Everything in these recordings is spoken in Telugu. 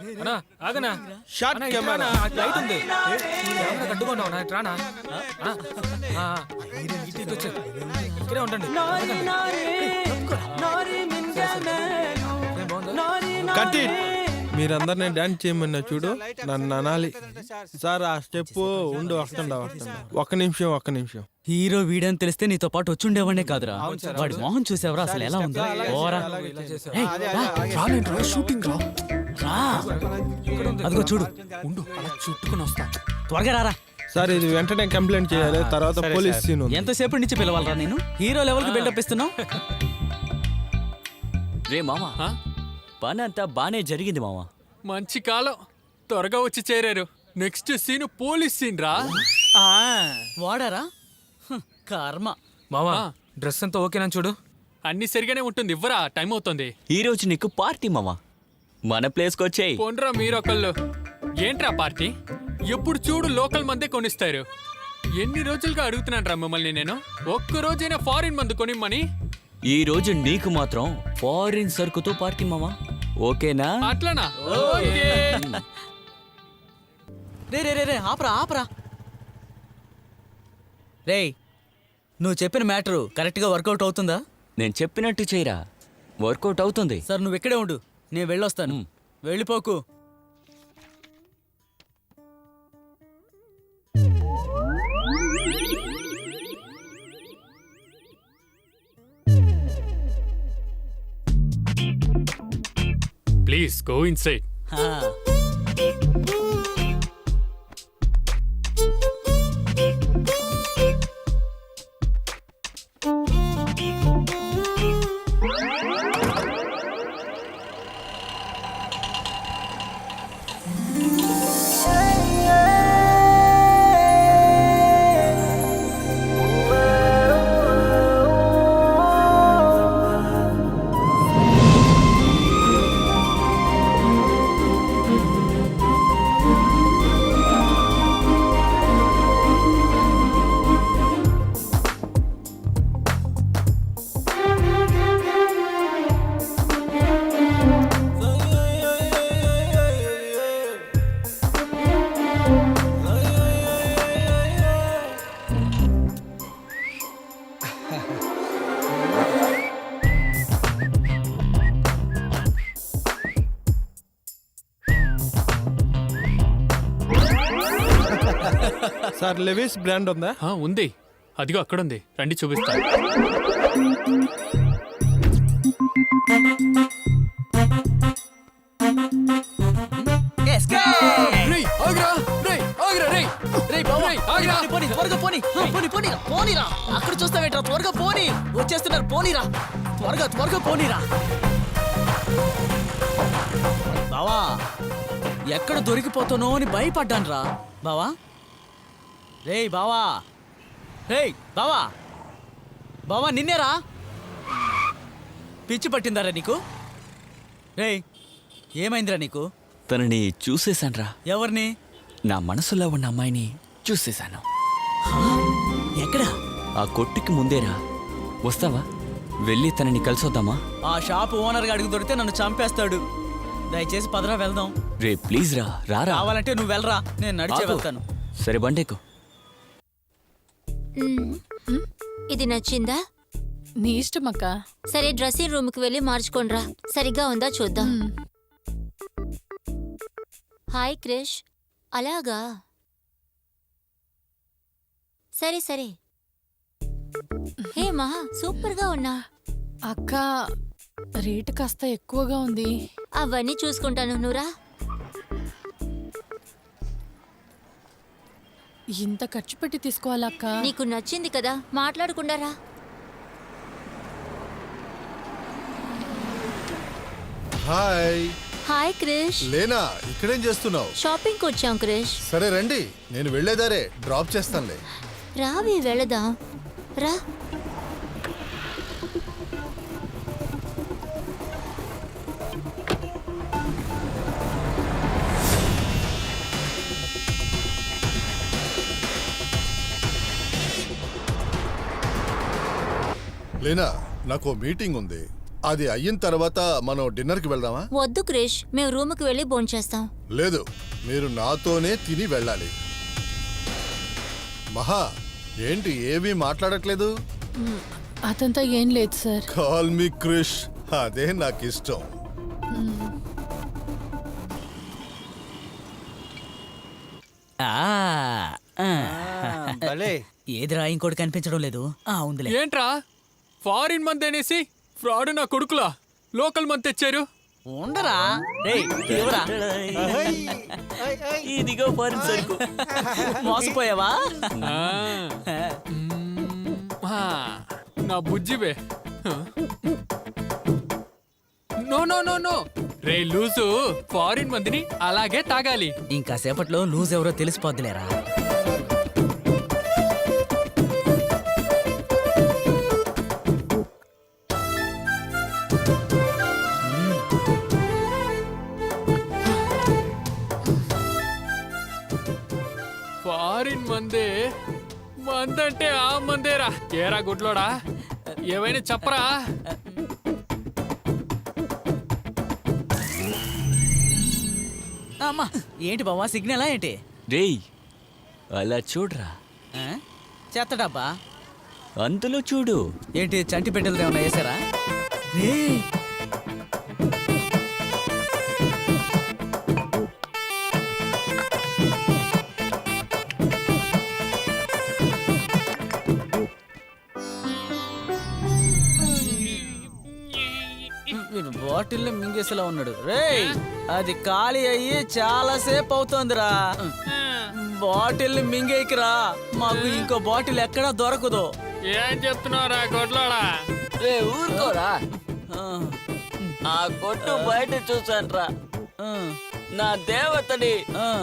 అన్నా ఆగనా? షార్ట్ అన్నా, ఇటు కెమెరా రానా? అటు లైట్ ఉంది కెమెరా కట్టుకున్నావు నా ఇటు రానా అన్నా, ఆ, ఆ, ఇటు ఇటు వచ్చే. ఇక్కడే ఉండండి. ఏం బాగుందా? కట్ ఇట్ మీరందరు నేను డాన్స్ చేయమన్నా చూడు నన్ను అనాలి. సార్ ఆ స్టెప్ ఉండు వస్తుండా వస్తుండా. ఒక్క నిమిషం ఒక్క నిమిషం. హీరో వీడని తెలిస్తే నీతో పాటు వచ్చుండేవాడే కాదురా. వాడి మొహం చూసావరా? అసలు ఎలా ఉందో? ఓరా. షూటింగ్ రా. రా. అదిగో చూడు. ఉండు అలా చుట్టుకుని వస్తా. త్వరగా రారా. సార్ ఇది వెంటనే కంప్లైంట్ చేయాలి. తర్వాత పోలీస్ సీన్ ఉంది. ఎంతసేపు నుంచి పిలవాలరా నేను? హీరో లెవెల్కి బిల్డప్ ఇస్తున్నావు? రే మామా. ఆ? పని అంతా బానే జరిగింది మామా. మంచి కాలం. త్వరగా వచ్చి చేరారు. నెక్స్ట్ సీన్ పోలీస్ సీన్ రా. వాడారా? హ్, కర్మ. మావా డ్రెస్ అంతా ఓకేనా చూడు? అన్ని సరిగానే ఉంటుంది. ఇవ్వరా టైం అవుతుంది. ఈ రోజు నీకు పార్టీ మామా. మన ప్లేస్కి వచ్చేయ్. పోన్రా మీరొకళ్ళు. ఏంట్రా పార్టీ? ఎప్పుడు చూడు లోకల్ మందే కొనిస్తారు. ఎన్ని రోజులుగా అడుగుతున్నాను రా మిమ్మల్ని నేను? ఒక్క రోజైనా ఫారిన్ మందు కొనిమ్మని? ఈ రోజు నీకు మాత్రం ఫారిన్ సరుకుతో పార్టీ మామా? ఓకేనా? అట్లనా? ఓకే. రే రే రే రే ఆపరా ఆపరా. రేయ్ నువ్వు చెప్పిన మ్యాటరు కరెక్ట్గా వర్కౌట్ అవుతుందా? నేను చెప్పినట్టు చేయరా. వర్కౌట్ అవుతుంది. సార్ నువ్వు ఇక్కడే ఉండు. నేను వెళ్ళొస్తాను. వెళ్ళిపోకు. Please go inside sir Levi's brand ఉందా? ఆ, ఉంది. అదిగో అక్కడ ఉంది రండి చూపిస్తా. రేయ్, ఆగురా, రేయ్, ఆగురా, రేయ్. రేయ్ బావా, రేయ్, ఆగురా. పోనీ, పోనీ, త్వరగా పోనీ. హ, పోనీ పోనీ పోనీరా. అక్కడ చూస్తావేట్రా? త్వరగా పోనీ. వచ్చేస్తున్నారు. పోనీరా. త్వరగా త్వరగా పోనీరా. బావా ఎక్కడ దొరికిపోతానో అని భయపడ్డాను రా బావా రేయ్ బావా. రేయ్ బావా. బావా నిన్నేరా? పిచ్చి పట్టిందారా నీకు? రేయ్ ఏమైందిరా నీకు? తనని చూసేశాన్రా. ఎవరిని? నా మనసులో ఉన్న అమ్మాయిని చూసేశాను. ఎక్కడా? ఆ కొట్టుకి ముందేరా. వస్తావా? వెళ్ళి తనని కలిసొద్దామా? ఆ షాప్ ఓనర్ అడుగు దొరికితే నన్ను చంపేస్తాడు. దయచేసి పదరా వెళ్దాం. రే ప్లీజ్ రా రారా. కావాలంటే నువ్వు వెళ్ళరా. నేను నడిచే ఆగు. వెళ్తాను. సరే బండేకు. ఇది నచ్చిందా? నీ ఇష్టం అక్క. సరే డ్రెస్సింగ్ రూమ్కి వెళ్ళి మార్చుకోనరా సరిగ్గా ఉందా చూద్దాం. హాయ్ క్రిష్. అలాగా? సరే సరే. హే మహా సూపర్గా ఉన్నా. అక్క రేటు కాస్త ఎక్కువగా ఉంది. అవన్నీ చూసుకుంటాను నువ్వురా ఇంత ఖర్చు పెట్టి తీసుకోవాలా అక్క? నీకు నచ్చింది కదా మాట్లాడకుండా రా. హాయ్. హాయ్ క్రిష్. లేనా ఇక్కడేం చేస్తున్నావు? షాపింగ్ వచ్చాం క్రిష్. సరే రండి నేను వెళ్ళేదారే డ్రాప్ చేస్తానులే. రావి వెళదాం. రా. లేనా నాకు ఓ మీటింగ్ ఉంది. అది అయిన తర్వాత మనం డిన్నర్కి వెళ్దామా? వద్దు క్రిష్ మేము రూమ్కి వెళ్ళి భోంచేస్తాం లేదు మీరు నాతోనే తిని వెళ్ళాలి. మహా ఏంటి ఏమీ మాట్లాడట్లేదు? అదంతా ఏం లేదు సార్. కాల్ మీ క్రిష్ అదే నాకు ఇష్టం ఆ, ఆ. ఏదిరా ఇంకోటి కనిపించడం లేదు. ఆ ఉందిలే. ఏంట్రా? ఫారిన్ మంది అనేసి ఫ్రాడ్ నా కొడుకులా. లోకల్ మంది తెచ్చారు. ఉండరా. ఇదిగో ఫారిన్ సరుకు. మోసపోయావా? నా బుజ్జివే. No no no no. రే లూజు ఫారిన్ మందిని అలాగే తాగాలి. ఇంకా సేపట్లో లూజ్ ఎవరో తెలిసిపోద్దులేరా? మందంటే ఆ మందేరా. ఏరా గుడ్లోడా? ఏమైనా చెప్పరా? అమ్మా ఏంటి బావా సిగ్నలా ఏంటి? రేయ్ అలా చూడరా. ఆ? చెత్త డబ్బా అందులో చూడు. ఏంటి చంటి పెట్టెలు ఏమన్నా వేసారా? రేయ్, వీడు బాటిల్ మింగేసేలా ఉన్నాడు. రేయ్ అది ఖాళీ అయ్యి చాలా సేపు అవుతోందిరా. బాటిల్ మింగేకిరా మాకు ఇంకో బాటిల్ ఎక్కడా దొరకదు. ఏం చెప్తున్నావురా గుడ్లోడా? రే ఊరుకోరా. ఆ, కొట్టు బయట చూసానురా. నా దేవతని.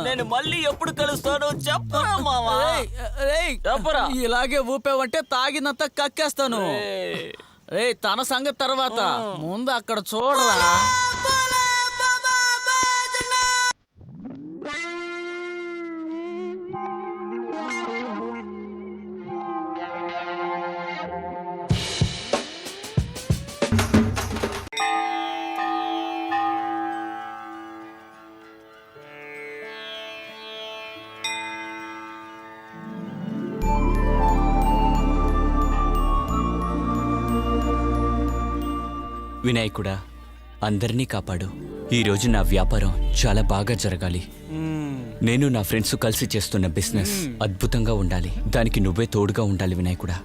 నేను మళ్ళీ ఎప్పుడు కలుస్తానో చెప్పరా రేయ్, చెప్పరా. ఇలాగే ఊపావంటే తాగినంత కక్కేస్తాను. తన సంగతి తర్వాత. ముందు అక్కడ చూడరా. వినాయకుడా అందరినీ కాపాడు. ఈరోజు నా వ్యాపారం చాలా బాగా జరగాలి. నేను నా ఫ్రెండ్స్ కలిసి చేస్తున్న బిజినెస్ అద్భుతంగా ఉండాలి. దానికి నువ్వే తోడుగా ఉండాలి వినాయకుడా.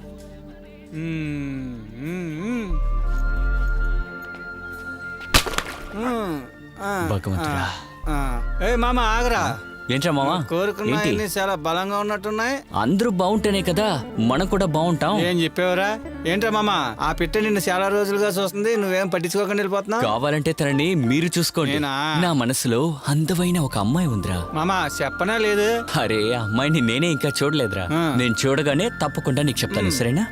భగవంతుడా. ఏ మామ ఆగరా. ఏంట్రా మావా? కోరుకున్న ఏంటి? అన్ని చాలా బలంగా ఉన్నట్టున్నాయి. అందరూ బాగుంటేనే కదా మనం కూడా బాగుంటాం ఏం చెప్పావురా? ఏంట్రా మామ ఆ పిట్ట నిన్ను చాలా రోజులుగా చూస్తుంది నువ్వేం పట్టించుకోకుండా వెళ్ళిపోతున్నావు? కావాలంటే తనని మీరు చూసుకోండి? నా మనసులో అందమైన ఒక అమ్మాయి ఉందిరా. మామ చెప్పనా లేదు? అరే అమ్మాయిని నేనే ఇంకా చూడలేదురా. నేను చూడగానే తప్పకుండా నీకు చెప్తాను సరేనా?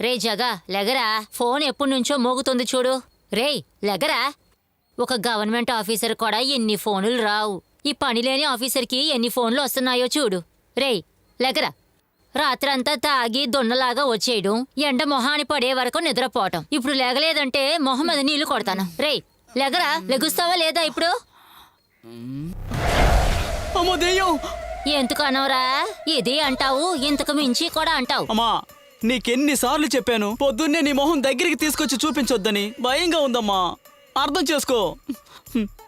రే జగా లెగరా? ఫోన్ ఎప్పటి నుంచో మోగుతుంది చూడు. రేయ్ లెగరా? ఒక గవర్నమెంట్ ఆఫీసర్ కూడా ఎన్ని ఫోనులు రావు. ఈ పని లేని ఆఫీసర్కి ఎన్ని ఫోన్లు వస్తున్నాయో చూడు. రేయ్ లెగరా? రాత్రంతా తాగి దొన్నలాగా వచ్చేయడం ఎండ మొహాని పడే వరకు నిద్రపోవటం. ఇప్పుడు లేగలేదంటే మొహం మీద నీళ్ళు కొడతాను. రేయ్ లెగరా? లెగుస్తావా లేదా ఇప్పుడు? ఎందుకు అనవరా? ఇది అంటావు ఇంతకు మించి కూడా అంటావు. నీకెన్నిసార్లు చెప్పాను పొద్దున్నే నీ మొహం దగ్గరికి తీసుకొచ్చి చూపించొద్దని. భయంగా ఉందమ్మా. అర్థం చేసుకో.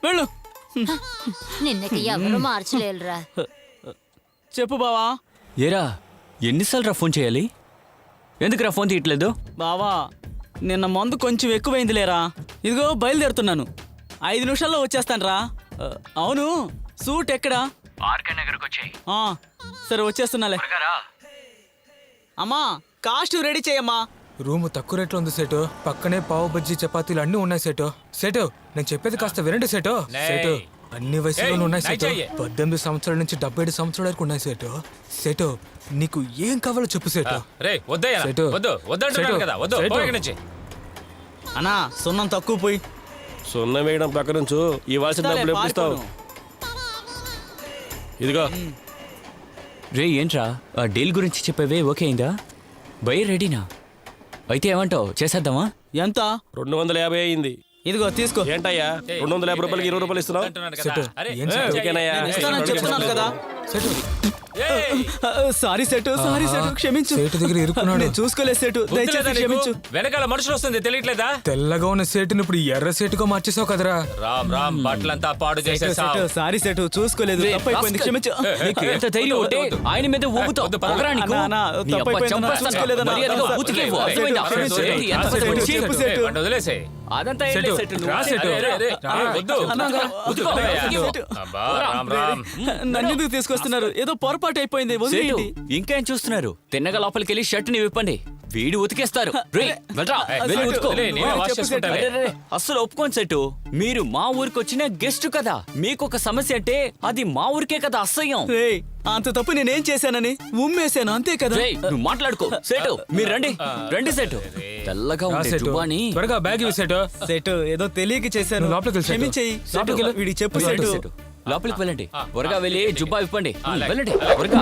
వెళ్ళు. నిన్నకి ఎవరు మార్చలేరురా. చెప్పు బావా. ఏరా ఎన్నిసార్లు రా ఫోన్ చేయాలి? ఎందుకురా ఫోన్ తీయట్లేదు? బావా నిన్న మందు కొంచెం ఎక్కువైంది లేరా ఇదిగో బయలుదేరుతున్నాను. ఐదు నిమిషాల్లో వచ్చేస్తాను రా అవును సూట్ ఎక్కడా? ఆ, సరే వచ్చేస్తున్నాలే. అమ్మా కాస్ట్యూమ్ రెడీ చేయమ్మా. రూమ్ తక్కువ రేట్లో ఉంది సేటు. పక్కనే పావు బజ్జీ చపాతీలు అన్ని ఉన్నాయి సేటు. సేటు నేను చెప్పేది కాస్త వినండి సేటు. సేటు అన్ని వయసులోనూ ఉన్నాయి సేటు. పద్దెనిమిది సంవత్సరాల నుంచి డెబ్బై ఐదు సంవత్సరాల వరకు ఉన్నాయి సేటు. సేటు నీకు ఏం కావాలో చెప్పు సేటు. రే వద్దయ్యా సెటు. అన్నా సున్నం తక్కువ పోయి. సున్నం వేయడం పక్క నుంచు ఇవ్వాల్సిన డబ్బులు ఎప్పుడు ఇస్తావు. ఇదిగో. రే ఏంట్రా? ఆ డీల్ గురించి చెప్పేవే ఓకే అయిందా? బై రెడీనా? అయితే ఏమంటావు? చేసేద్దామా? ఎంత? రెండు వందల యాభై అయింది. ఇదిగో తీసుకో. ఏంటయ్యా? రెండు వందల యాభై రూపాయలకి ఇరవై రూపాయలు ఇస్తున్నావు? ఓకేనయ్యా ఇస్తానని చెప్తున్నాను కదా. సెటు. సారీ సెటు సారీ సెటు క్షమించు సేటు దగ్గర ఇరుక్కున్నాడు. నేను చూసుకోలేదు సెటు దయచేసి క్షమించు వెనకాల మనుషులు వస్తుంది తెలియట్లేదా తెల్లగా ఉన్న సేటుని ఇప్పుడు ఎర్ర సేటుగా మార్చేసావు కదరా రామ్ రామ్ బట్టలంతా పాడు సెటు చేసేసావు సారీ సెటు చూసుకోలేదు తప్పైపోయింది క్షమించు నీకు ఎంత ధైర్యం ఉంటే ఆయన మీద ఊపుతావు పర్వాలేదు. పొగరా నీకు? నీ తప్పైపోయింది. చూసుకోలేదన్నా. మర్యాదగా అన్నా, ఊతికే సెటు, అర్థమైందా? సెటు, ఎంత సెటు, సెటు, వదిలేసే అదంతా సెటు, సెటు. రా సెటు. అరే, అరే, రా. అరే, వద్దు నన్ను తీసుకొస్తున్నారు ఏదో పొరపాటు అయిపోయింది వదిలేయండి. ఇంకేం చూస్తున్నారు? తిన్నగా లోపలికి వెళ్ళి షర్ట్ని విప్పండి. వీడు ఉతికేస్తారు. రేయ్, వెళ్ళరా, వెళ్ళి సెటు, ఉతుకో. లే, నేనే వాష్ చెప్పు చేసుకుంటాలే. అరే, అరే, అస్సలు ఒప్పుకోండి సెటు. మీరు మా ఊరికి వచ్చిన గెస్ట్ కదా. మీకు ఒక సమస్య అంటే అది మా ఊరికే కదా అసహ్యం. అంత తప్పు నేనేం చేశానని ఉమ్మేశాను అంతే కదా? రేయ్, నువ్వు మాట్లాడుకో. సేటు మీరు రండి. రండి సేటు. తెల్లగా రా ఉండే సెటు. జుబాని. త్వరగా బ్యాగ్ ఇవి సెటు. సెటు ఏదో తెలియక చేశాను. నువ్వు లోపలికి వెళ్ళు, సెటు. క్షమించేయి. లోపలికి వెళ్ళు. వీడికి చెప్పు సెటు. సెటు. లోపలికి వెళ్ళండి. త్వరగా వెళ్ళి జుబ్బా అలాగే. వెళ్ళండి త్వరగా.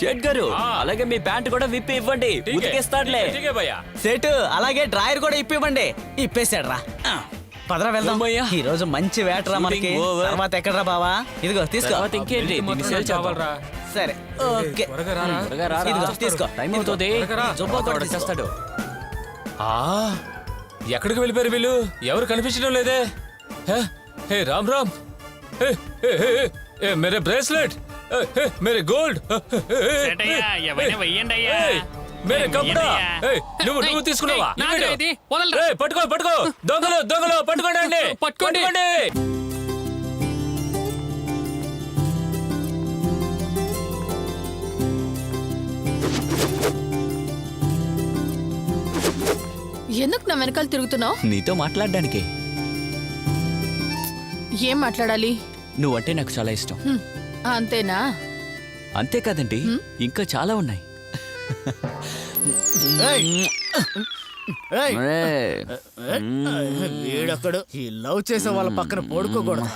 షెట్ గారు అలాగే మీ ప్యాంట్ కూడా విప్పి ఇవ్వండి. ఉతికేస్తాడులే సెటు అలాగే డ్రాయర్ కూడా ఇప్పివ్వండి ఇప్పేశాడు రా పదరా వెళ్దాం. ఈ రోజు మంచి వేటరా మనకి. తర్వాత ఎక్కడరా బావా? ఇదిగో తీసుకో. ఇంకేంటి? సరే. ఓకే. తీసుకో. టైం అవుతుంది. జుబ్బా కూడా తెస్తాడు. ఆ. ఎక్కడికి వెళ్ళిపోయారు వీళ్ళు? ఎవరు కనిపించడం లేదే? హే, రామ్ రామ్. మేరే బ్రేస్లెట్. మేరే గోల్డ్. మేరే కప్పుడా నువ్వు నువ్వు తీసుకున్నావా? పట్టుకో పట్టుకో. దొంగలు దొంగలు పట్టుకోండి. పట్టుకోండి. ఎందుకు నా వెనకాల తిరుగుతున్నావు? నీతో మాట్లాడడానికి. ఏం మాట్లాడాలి? నువ్వంటే నాకు చాలా ఇష్టం. హ్మ్, అంతేనా? అంతేకాదండి ఇంకా చాలా ఉన్నాయి. వీడొక్కడు ఈ లవ్ చేసే వాళ్ళ పక్కన పడుకోకూడదు?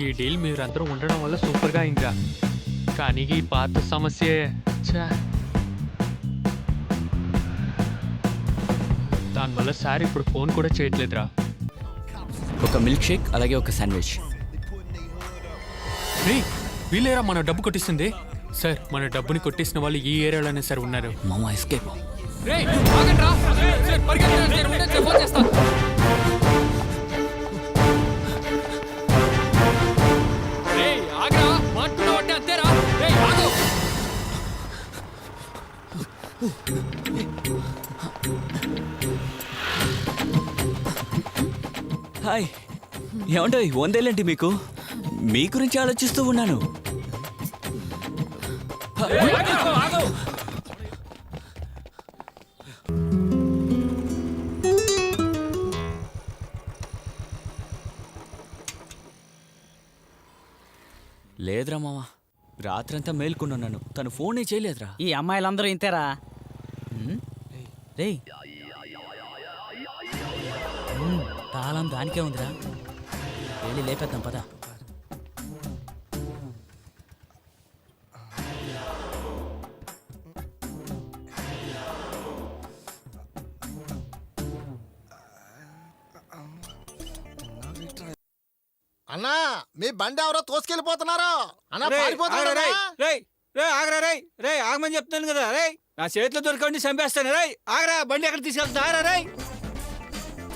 ఈ డీల్ మీరందరూ ఉండడం వల్ల సూపర్గా ఇంకా కానీ ఈ పాత సమస్య. దానివల్ల సార్ ఇప్పుడు ఫోన్ కూడా చేయట్లేదురా. ఒక మిల్క్ షేక్ అలాగే ఒక శాండ్విచ్. రే వీళ్ళేరా మన డబ్బు కొట్టిస్తుంది సార్ మన డబ్బుని కొట్టేసిన వాళ్ళు ఈ ఏరియాలోనే సార్ ఉన్నారు. మామ ఎస్కేప్. రేయ్, ఆగండి రా. సార్, పరిగెత్తండి సార్, ఉండండి ఫోన్ చేస్తా. హాయ్. ఏమంటో వందేలేంటి మీకు? మీ గురించి ఆలోచిస్తూ ఉన్నాను. లేదురా మామ రాత్రంతా మేల్కొన్నాను తను ఫోనే చేయలేదురా. ఈ అమ్మాయిలందరూ ఇంతేరా? హ్మ్, తాళం దానికే ఉందిరా. వెళ్ళి లేపేద్దాం పద. అన్నా మీ బండి ఎవరో తోసుకెళ్ళిపోతున్నారు. అన్నా. రేయ్, రేయ్, రేయ్, ఆగరా రేయ్ రేయ్ ఆగమని చెప్తాను కదా రేయ్. నా చేతిలో దొరకండి చంపేస్తాను. రాయ్ ఆగరా బండి ఎక్కడ తీసుకెళ్తా ఆగరా